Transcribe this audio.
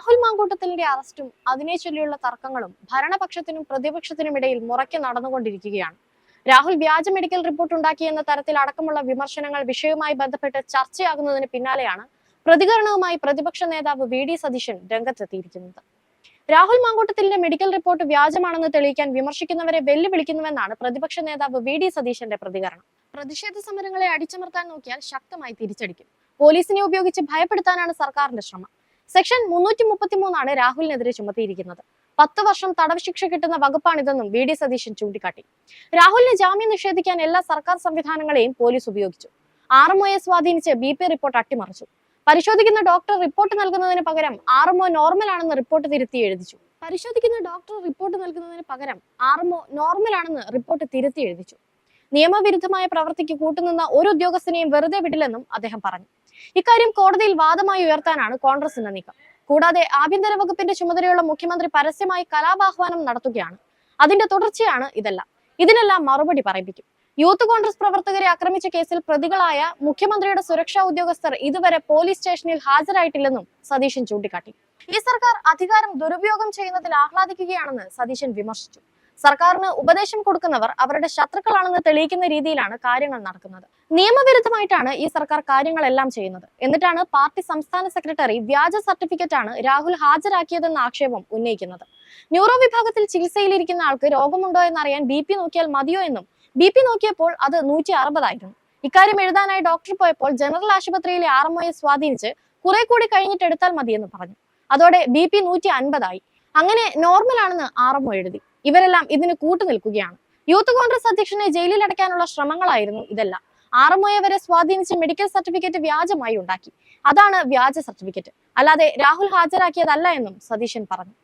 രാഹുൽ മാങ്കൂട്ടത്തിലിന്റെ അറസ്റ്റും അതിനെ ചൊല്ലിയുള്ള തർക്കങ്ങളും ഭരണപക്ഷത്തിനും പ്രതിപക്ഷത്തിനും ഇടയിൽ മുറയ്ക്ക് നടന്നുകൊണ്ടിരിക്കുകയാണ്. രാഹുൽ വ്യാജ മെഡിക്കൽ റിപ്പോർട്ട് ഉണ്ടാക്കി എന്ന തരത്തിൽ അടക്കമുള്ള വിമർശനങ്ങൾ വിഷയവുമായി ബന്ധപ്പെട്ട് ചർച്ചയാകുന്നതിന് പിന്നാലെയാണ് പ്രതികരണവുമായി പ്രതിപക്ഷ നേതാവ് വി ഡി സതീശൻ രംഗത്തെത്തിയിരിക്കുന്നത്. രാഹുൽ മാങ്കൂട്ടത്തിലിന്റെ മെഡിക്കൽ റിപ്പോർട്ട് വ്യാജമാണെന്ന് തെളിയിക്കാൻ വിമർശിക്കുന്നവരെ വെല്ലുവിളിക്കുന്നുവെന്നാണ് പ്രതിപക്ഷ നേതാവ് വി ഡി സതീശന്റെ പ്രതികരണം. പ്രതിഷേധ സമരങ്ങളെ അടിച്ചമർത്താൻ നോക്കിയാൽ ശക്തമായി തിരിച്ചടിക്കും. പോലീസിനെ ഉപയോഗിച്ച് ഭയപ്പെടുത്താനാണ് സർക്കാരിന്റെ ശ്രമം. സെക്ഷൻ മുന്നൂറ്റി മുപ്പത്തി മൂന്നാണ് രാഹുലിനെതിരെ ചുമത്തിയിരിക്കുന്നത്. പത്ത് വർഷം തടവ് ശിക്ഷ കിട്ടുന്ന വകുപ്പാണിതെന്നും വി ഡി സതീശൻ ചൂണ്ടിക്കാട്ടി. രാഹുലിന് ജാമ്യം നിഷേധിക്കാൻ എല്ലാ സർക്കാർ സംവിധാനങ്ങളെയും പോലീസ് ഉപയോഗിച്ചു. ആറുമോയെ സ്വാധീനിച്ച് ബി പി റിപ്പോർട്ട് അട്ടിമറിച്ചു. പരിശോധിക്കുന്ന ഡോക്ടർ റിപ്പോർട്ട് നൽകുന്നതിന് പകരം ആർഎംഒ നോർമൽ ആണെന്ന് റിപ്പോർട്ട് തിരുത്തി എഴുതിച്ചു. പരിശോധിക്കുന്ന ഡോക്ടർ റിപ്പോർട്ട് നൽകുന്നതിന് പകരം ആർഎംഒ നോർമൽ ആണെന്ന് റിപ്പോർട്ട് തിരുത്തി എഴുതിച്ചു. നിയമവിരുദ്ധമായ പ്രവൃത്തിക്ക് കൂട്ടുനിന്ന ഒരു ഉദ്യോഗസ്ഥനെയും വെറുതെ വിടില്ലെന്നും അദ്ദേഹം പറഞ്ഞു. ഇക്കാര്യം കോടതിയിൽ വാദമായി ഉയർത്താനാണ് കോൺഗ്രസിന്റെ നീക്കം. കൂടാതെ ആഭ്യന്തര വകുപ്പിന്റെ ചുമതലയുള്ള മുഖ്യമന്ത്രി പരസ്യമായി കലാപാഹ്വാനം നടത്തുകയാണ്. അതിന്റെ തുടർച്ചയാണ് ഇതെല്ലാം. ഇതിനെല്ലാം മറുപടി പറയിപ്പിക്കും. യൂത്ത് കോൺഗ്രസ് പ്രവർത്തകരെ ആക്രമിച്ച കേസിൽ പ്രതികളായ മുഖ്യമന്ത്രിയുടെ സുരക്ഷാ ഉദ്യോഗസ്ഥർ ഇതുവരെ പോലീസ് സ്റ്റേഷനിൽ ഹാജരായിട്ടില്ലെന്നും സതീശൻ ചൂണ്ടിക്കാട്ടി. ഈ സർക്കാർ അധികാരം ദുരുപയോഗം ചെയ്യുന്നതിൽ ആഹ്ലാദിക്കുകയാണെന്ന് സതീശൻ വിമർശിച്ചു. സർക്കാരിന് ഉപദേശം കൊടുക്കുന്നവർ അവരുടെ ശത്രുക്കളാണെന്ന് തെളിയിക്കുന്ന രീതിയിലാണ് കാര്യങ്ങൾ നടക്കുന്നത്. നിയമവിരുദ്ധമായിട്ടാണ് ഈ സർക്കാർ കാര്യങ്ങളെല്ലാം ചെയ്യുന്നത്. എന്നിട്ടാണ് പാർട്ടി സംസ്ഥാന സെക്രട്ടറി വ്യാജ സർട്ടിഫിക്കറ്റ് ആണ് രാഹുൽ ഹാജരാക്കിയതെന്ന ആക്ഷേപം ഉന്നയിക്കുന്നത്. ന്യൂറോ വിഭാഗത്തിൽ ചികിത്സയിലിരിക്കുന്ന ആൾക്ക് രോഗമുണ്ടോ എന്നറിയാൻ ബി പി നോക്കിയാൽ മതിയോ എന്നും ബി പി നോക്കിയപ്പോൾ അത് നൂറ്റി അറുപതായിരുന്നു. ഇക്കാര്യം എഴുതാനായി ഡോക്ടർ പോയപ്പോൾ ജനറൽ ആശുപത്രിയിലെ ആർ എം സ്വാധീനിച്ച് കുറെ കൂടി കഴിഞ്ഞിട്ട് എടുത്താൽ മതിയെന്ന് പറഞ്ഞു. അതോടെ ബി പി നൂറ്റി അൻപതായി. അങ്ങനെ നോർമൽ ആണെന്ന് ആർ എം ഒ എഴുതി. ഇവരെല്ലാം ഇതിന് കൂട്ടുനിൽക്കുകയാണ് യൂത്ത് കോൺഗ്രസ് അധ്യക്ഷനെ ജയിലിൽ അടയ്ക്കാനുള്ള ശ്രമങ്ങളായിരുന്നു ഇതെല്ലാം. ആർ വരെ സ്വാധീനിച്ച് മെഡിക്കൽ സർട്ടിഫിക്കറ്റ് വ്യാജമായി ഉണ്ടാക്കി. അതാണ് വ്യാജ സർട്ടിഫിക്കറ്റ്. അല്ലാതെ രാഹുൽ ഹാജരാക്കിയതല്ല എന്നും സതീശൻ പറഞ്ഞു.